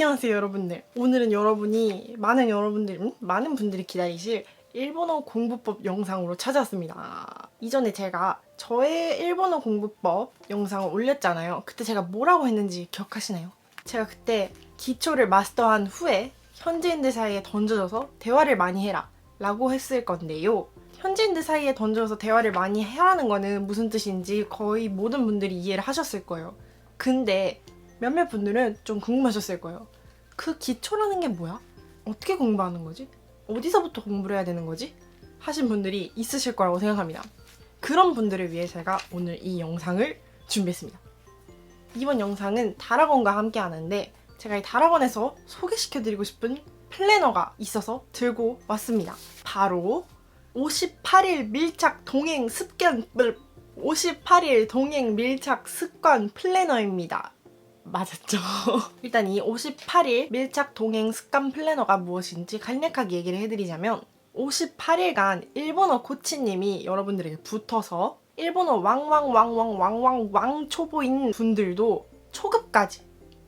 안녕하세요 여러분들. 오늘은 여러분이 많은 여러분들 음? 많은 분들이 기다리실 일본어 공부법 영상으로 찾아왔습니다. 이전에 제가 저의 일본어 공부법 영상을 올렸잖아요. 그때 제가 뭐라고 했는지 기억하시나요? 제가 그때 기초를 마스터한 후에 현지인들 사이에 던져져서 대화를 많이 해라 라고 했을 건데요. 현지인들 사이에 던져서 대화를 많이 하라는 거는 무슨 뜻인지 거의 모든 분들이 이해를 하셨을 거예요. 근데 몇몇 분들은 좀 궁금하셨을 거예요. 그 기초라는 게 뭐야? 어떻게 공부하는 거지? 어디서부터 공부를 해야 되는 거지? 하신 분들이 있으실 거라고 생각합니다. 그런 분들을 위해 제가 오늘 이 영상을 준비했습니다. 이번 영상은 다락원과 함께 하는데 제가 이 다락원에서 소개시켜드리고 싶은 플래너가 있어서 들고 왔습니다. 바로 58일 밀착 동행 습관 58일 동행 밀착 습관 플래너입니다. 맞았죠. 일단 이 58일 밀착 동행 습관 플래너가 무엇인지 간략하게 얘기를 해드리자면 58일간 일본어 코치님이 여러분들에게 붙어서 일본어 왕왕왕왕왕왕왕 초보인 분들도 초급까지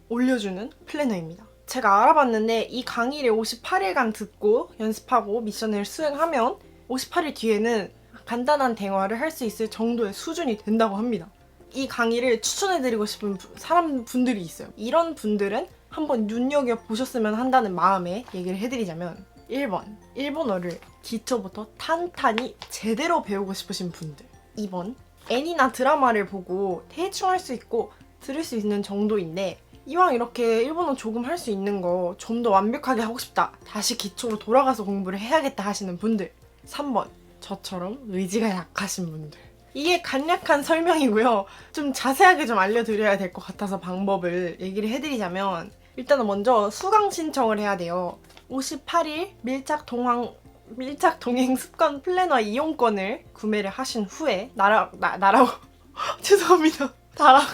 올려주는 플래너입니다. 제가 알아봤는데 이 강의를 58일간 듣고 연습하고 미션을 수행하면 58일 뒤에는 간단한 대화를 할 수 있을 정도의 수준이 된다고 합니다. 이 강의를 추천해드리고 싶은 부- 사람 분들이 있어요. 이런 분들은 한번 눈여겨 보셨으면 한다는 마음에 얘기를 해드리자면 1번 일본어를 기초부터 탄탄히 제대로 배우고 싶으신 분들. 2번 애니나 드라마를 보고 대충 할 수 있고 들을 수 있는 정도인데 이왕 이렇게 일본어 조금 할 수 있는 거 좀 더 완벽하게 하고 싶다 다시 기초로 돌아가서 공부를 해야겠다 하시는 분들. 3번 저처럼 의지가 약하신 분들 이게 간략한 설명이고요. 좀 자세하게 좀 알려드려야 될 것 같아서 방법을 얘기를 해드리자면 일단은 먼저 수강 신청을 해야 돼요. 58일 밀착 동항 밀착 동행 습관 플래너 이용권을 구매를 하신 후에 나라 나, 나라고 죄송합니다. 다라고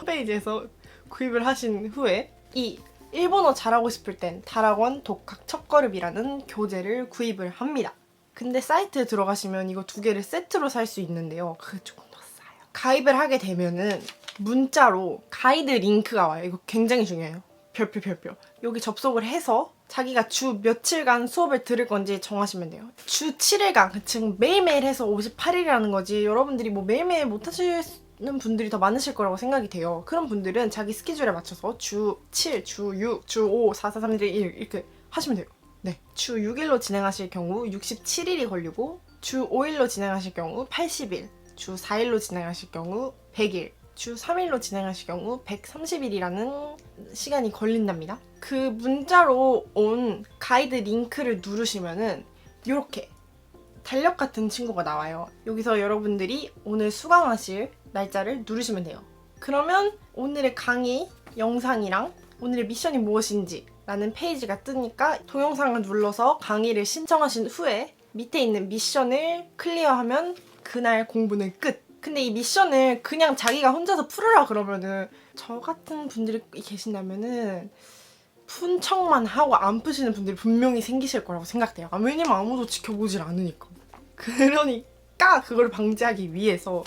홈페이지에서 구입을 하신 후에 이 일본어 잘하고 싶을 땐 다락원 독학 첫걸음이라는 교재를 구입을 합니다. 근데 사이트에 들어가시면 이거 두 개를 세트로 살 수 있는데요. 그게 조금 더 싸요. 가입을 하게 되면은 문자로 가이드 링크가 와요. 이거 굉장히 중요해요. 별표 별표. 여기 접속을 해서 자기가 주 며칠간 수업을 들을 건지 정하시면 돼요. 주 7일간, 즉 매일매일 해서 58일이라는 거지. 여러분들이 뭐 매일매일 못 하시는 분들이 더 많으실 거라고 생각이 돼요. 그런 분들은 자기 스케줄에 맞춰서 주 7, 주 6, 주 5, 4, 4, 3, 2, 1 이렇게 하시면 돼요. 네. 주 6일로 진행하실 경우 67일이 걸리고 주 5일로 진행하실 경우 80일, 주 4일로 진행하실 경우 100일, 주 3일로 진행하실 경우 130일이라는 시간이 걸린답니다. 그 문자로 온 가이드 링크를 누르시면은 이렇게 달력 같은 친구가 나와요. 여기서 여러분들이 오늘 수강하실 날짜를 누르시면 돼요. 그러면 오늘의 강의 영상이랑 오늘의 미션이 무엇인지 라는 페이지가 뜨니까 동영상을 눌러서 강의를 신청하신 후에 밑에 있는 미션을 클리어하면 그날 공부는 끝. 근데 이 미션을 그냥 자기가 혼자서 풀으라 그러면은 저 같은 분들이 계신다면은 푼 척만 하고 안 푸시는 분들이 분명히 생기실 거라고 생각돼요. 아, 왜냐면 아무도 지켜보질 않으니까. 그러니까 그걸 방지하기 위해서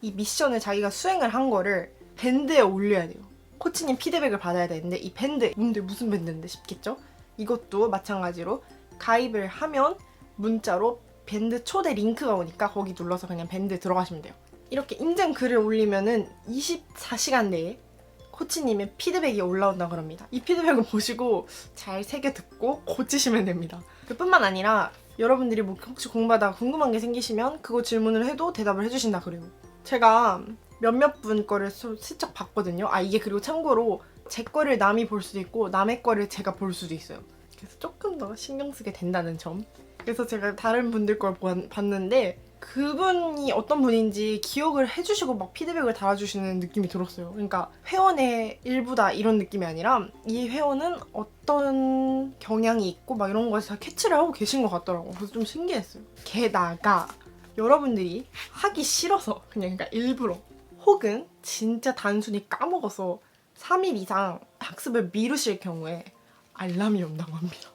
이 미션을 자기가 수행을 한 거를 밴드에 올려야 돼요. 코치님 피드백을 받아야 되는데 이 밴드 뭔데 무슨 밴드인데 싶겠죠? 이것도 마찬가지로 가입을 하면 문자로 밴드 초대 링크가 오니까 거기 눌러서 그냥 밴드 들어가시면 돼요. 이렇게 인증 글을 올리면은 24시간 내에 코치님의 피드백이 올라온다 그럽니다. 이 피드백을 보시고 잘 새겨 듣고 고치시면 됩니다. 그뿐만 아니라 여러분들이 뭐 혹시 공부하다가 궁금한 게 생기시면 그거 질문을 해도 대답을 해주신다 그래요. 제가 몇몇 분 거를 수- 슬쩍 봤거든요. 아 이게 그리고 참고로 제 거를 남이 볼 수도 있고 남의 거를 제가 볼 수도 있어요. 그래서 조금 더 신경 쓰게 된다는 점. 그래서 제가 다른 분들 걸 보- 봤는데 그분이 어떤 분인지 기억을 해주시고 막 피드백을 달아주시는 느낌이 들었어요. 그러니까 회원의 일부다 이런 느낌이 아니라 이 회원은 어떤 경향이 있고 막 이런 거에서 다 캐치를 하고 계신 것 같더라고. 그래서 좀 신기했어요. 게다가 여러분들이 하기 싫어서 그냥 그러니까 일부러 혹은 진짜 단순히 까먹어서 3일 이상 학습을 미루실 경우에 알람이 온다고 합니다.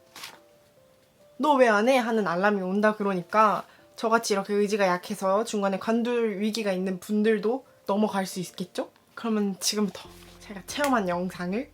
너 왜 안 해? 하는 알람이 온다 그러니까 저같이 이렇게 의지가 약해서 중간에 관둘 위기가 있는 분들도 넘어갈 수 있겠죠? 그러면 지금부터 제가 체험한 영상을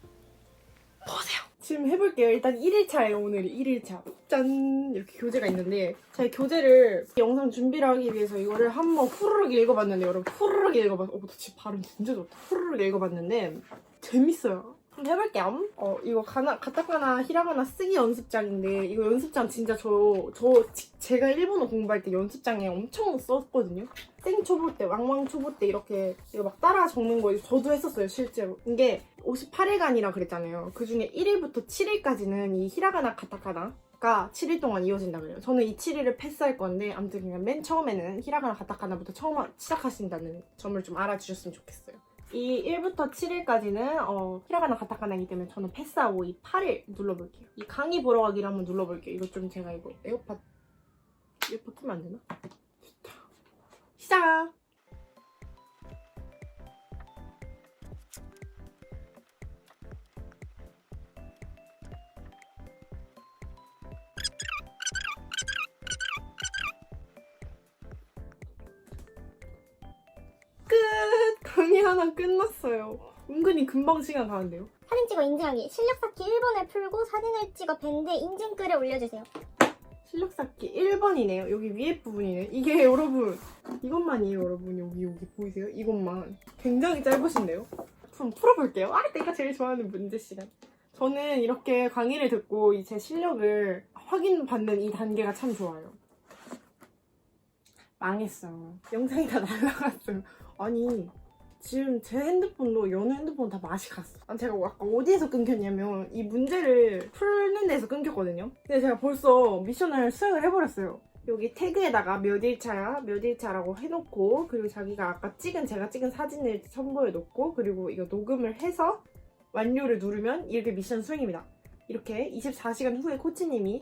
보세요. 지금 해볼게요. 일단 1일차예요, 오늘이 1일차. 짠! 이렇게 교재가 있는데, 제가 교재를 영상 준비를 하기 위해서 이거를 한번 후루룩 읽어봤는데, 여러분, 후루룩 읽어봤, 어, 나 지금 발음 진짜 좋다. 후루룩 읽어봤는데, 재밌어요. 한번 해볼게요. 어, 이거 가나, 가타카나, 히라가나 쓰기 연습장인데, 이거 연습장 진짜 저, 저, 지- 제가 일본어 공부할 때 연습장에 엄청 썼거든요? 생 초보 때, 왕왕 초보 때 이렇게 이거 막 따라 적는 거 저도 했었어요, 실제로. 이게 58일간이라 그랬잖아요. 그 중에 1일부터 7일까지는 이 히라가나, 가타카나가 7일 동안 이어진다 그래요. 저는 이 7일을 패스할 건데, 아무튼 그냥 맨 처음에는 히라가나, 가타카나부터 처음 하- 시작하신다는 점을 좀 알아주셨으면 좋겠어요. 이 1부터 7일까지는 어, 히라가나 가타카나이기 때문에 저는 패스하고 이 8일 눌러볼게요. 이 강의 보러 가기를 한번 눌러볼게요. 이거 좀 제가 이거 에어팟 에어팟 끼면 안 되나? 시작! 하나 끝났어요. 은근히 금방 시간 가는데요. 사진 찍어 인증하기. 실력 쌓기 1번을 풀고 사진을 찍어 밴드 인증글에 올려주세요. 실력 쌓기 1번이네요. 여기 위에 부분이네. 이게 여러분 이것만이에요, 여러분. 여기 여기 보이세요? 이것만. 굉장히 짧으신데요? 한번 풀어볼게요. 아, 내가 제일 좋아하는 문제 시간. 저는 이렇게 강의를 듣고 이 제 실력을 확인받는 이 단계가 참 좋아요. 망했어요. 영상이 다 날라갔어요. 아니, 지금 제 핸드폰도 여느 핸드폰 다 맛이 갔어. 아, 제가 아까 어디에서 끊겼냐면 이 문제를 풀는 데서 끊겼거든요. 근데 제가 벌써 미션을 수행을 해버렸어요. 여기 태그에다가 몇 일차야, 몇 일차라고 해놓고 그리고 자기가 아까 찍은 제가 찍은 사진을 첨부해 놓고 그리고 이거 녹음을 해서 완료를 누르면 이렇게 미션 수행입니다. 이렇게 24시간 후에 코치님이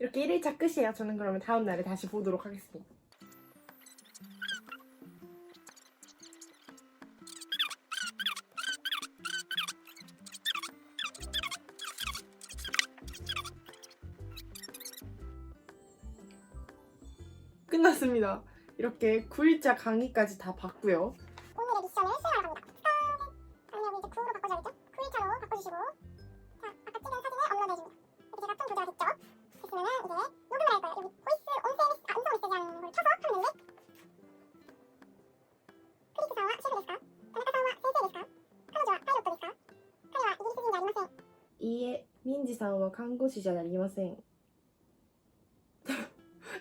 이렇게 1일차 끝이에요. 저는 그러면 다음 날에 다시 보도록 하겠습니다. 끝났습니다. 이렇게 9일차 강의까지 다 봤고요. 오늘의 미션을 んは看護師じゃありません。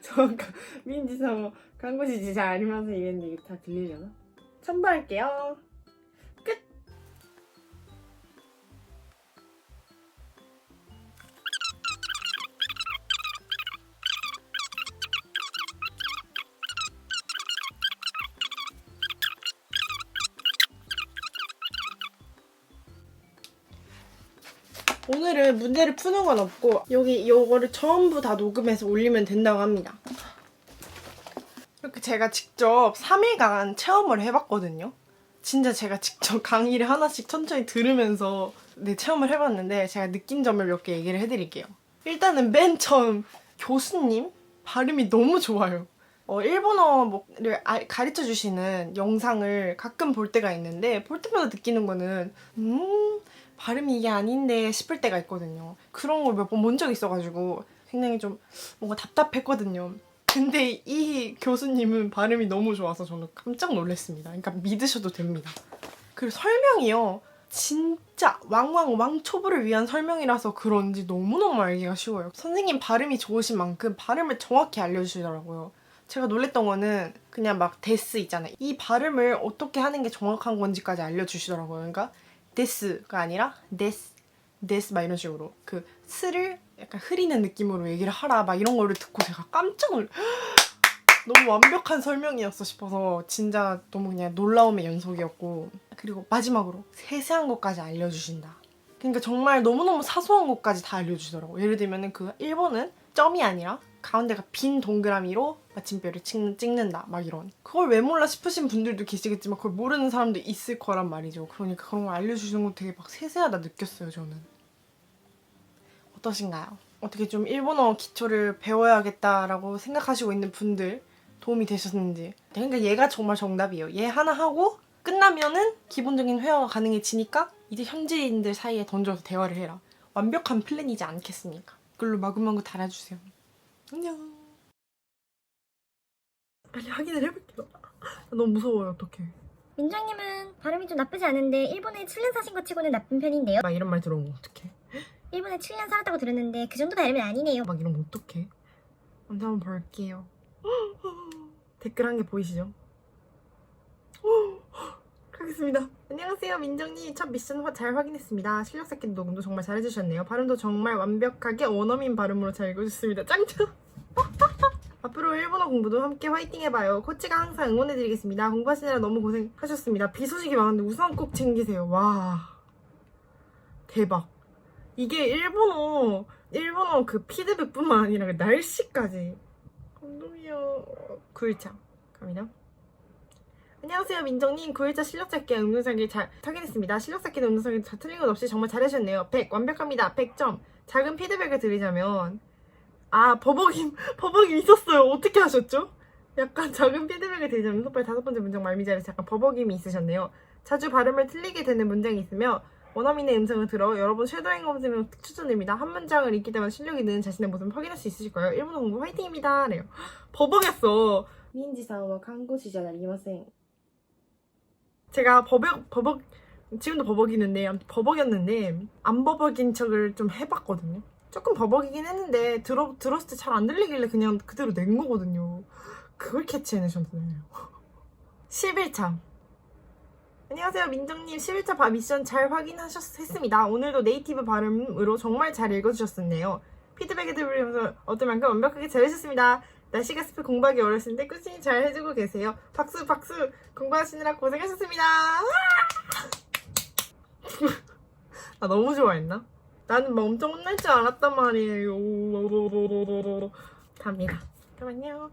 저 아까 민지さんは 看護師じゃありません 이랬는데 이게 다 들리려나? 첨부할게요. 오늘은 문제를 푸는 건 없고 여기 요거를 전부 다 녹음해서 올리면 된다고 합니다. 이렇게 제가 직접 3일간 체험을 해봤거든요. 진짜 제가 직접 강의를 하나씩 천천히 들으면서 네, 체험을 해봤는데 제가 느낀 점을 몇 개 얘기를 해드릴게요. 일단은 맨 처음 교수님 발음이 너무 좋아요. 어, 일본어를 가르쳐 주시는 영상을 가끔 볼 때가 있는데 볼 때마다 느끼는 거는 음 발음이 이게 아닌데 싶을 때가 있거든요. 그런 걸 몇 번 본 적 있어가지고 굉장히 좀 뭔가 답답했거든요. 근데 이 교수님은 발음이 너무 좋아서 저는 깜짝 놀랐습니다. 그러니까 믿으셔도 됩니다. 그리고 설명이요. 진짜 왕왕 왕초보를 위한 설명이라서 그런지 너무너무 알기가 쉬워요. 선생님 발음이 좋으신 만큼 발음을 정확히 알려주시더라고요. 제가 놀랬던 거는 그냥 막 데스 있잖아요. 이 발음을 어떻게 하는 게 정확한 건지까지 알려주시더라고요. 그러니까 데스가 아니라 데스, 데스 막 이런 식으로 그 스를 약간 흐리는 느낌으로 얘기를 하라 막 이런 거를 듣고 제가 깜짝 놀 너무 완벽한 설명이었어 싶어서 진짜 너무 그냥 놀라움의 연속이었고 그리고 마지막으로 세세한 것까지 알려주신다. 그러니까 정말 너무너무 사소한 것까지 다 알려주더라고. 예를 들면은 그 일본은 점이 아니라 가운데가 빈 동그라미로 마침표를 찍, 찍는 다. 막 이런. 그걸 왜 몰라 싶으신 분들도 계시겠지만 그걸 모르는 사람도 있을 거란 말이죠. 그러니까 그런 걸 알려주시는 거 되게 막 세세하다 느꼈어요 저는. 어떠신가요? 어떻게 좀 일본어 기초를 배워야겠다라고 생각하시고 있는 분들 도움이 되셨는지. 그러니까 얘가 정말 정답이에요. 얘 하나 하고 끝나면은 기본적인 회화가 가능해지니까 이제 현지인들 사이에 던져서 대화를 해라. 완벽한 플랜이지 않겠습니까? 댓글로 마구마구 달아주세요 안녕. 빨리 확인을 해볼게요. 너무 무서워요, 어떡해. 민정님은 발음이 좀 나쁘지 않은데 일본에 7년 사신 것 치고는 나쁜 편인데요. 막 이런 말 들어오면 어떡해. 일본에 7년 살았다고 들었는데 그 정도 발음은 아니네요. 막 이러면 어떡해. 먼저 한번 볼게요. 댓글 한 개 보이시죠? 가겠습니다. 안녕하세요, 민정님. 첫 미션 화- 잘 확인했습니다. 실력 쌓기 녹음도 정말 잘해주셨네요. 발음도 정말 완벽하게 원어민 발음으로 잘 읽어주셨습니다. 짱짱! 앞으로 일본어 공부도 함께 화이팅 해봐요. 코치가 항상 응원해드리겠습니다. 공부하시느라 너무 고생하셨습니다. 비 소식이 많은데 우산 꼭 챙기세요. 와. 대박. 이게 일본어, 일본어 그 피드백뿐만 아니라 그 날씨까지. 감동이야. 9일차. 갑니다. 안녕하세요 민정님 9일자 실력 찾기 응용사기 잘 확인했습니다 실력 찾기 음료 살기 다 틀린 것 없이 정말 잘하셨네요 100 완벽합니다 100점 작은 피드백을 드리자면 아 버벅임 버벅임 있었어요 어떻게 하셨죠? 약간 작은 피드백을 드리자면 소파의 다섯 번째 문장 말미잘에서 약간 버벅임이 있으셨네요 자주 발음을 틀리게 되는 문장이 있으며 원어민의 음성을 들어 여러분 쉐도잉 검색을 추천드립니다. 한 문장을 읽기 때문에 실력 있는 자신의 모습을 확인할 수 있으실 거예요. 일본어 공부 화이팅입니다. 래요. 버벅했어. 민지사와 한국 시절 안녕하세요. 제가 버벅 버벅 지금도 버벅이는데 버벅였는데 안 버벅인 척을 좀 해봤거든요. 조금 버벅이긴 했는데 들어 들었을 때 잘 안 들리길래 그냥 그대로 낸 거거든요. 그걸 캐치해내셨네요. 11차. 안녕하세요 민정님 11차 바 미션 잘 확인하셨습니다. 오늘도 네이티브 발음으로 정말 잘 읽어주셨었네요. 피드백을 들으면서 얻을 만큼 완벽하게 잘하셨습니다. 날씨가 습해 공부하기 때 꾸준히 잘 해주고 계세요. 박수 박수 공부하시느라 고생하셨습니다. 아 너무 좋아했나? 나는 막 엄청 혼날 줄 알았단 말이에요. 답니다. 안녕.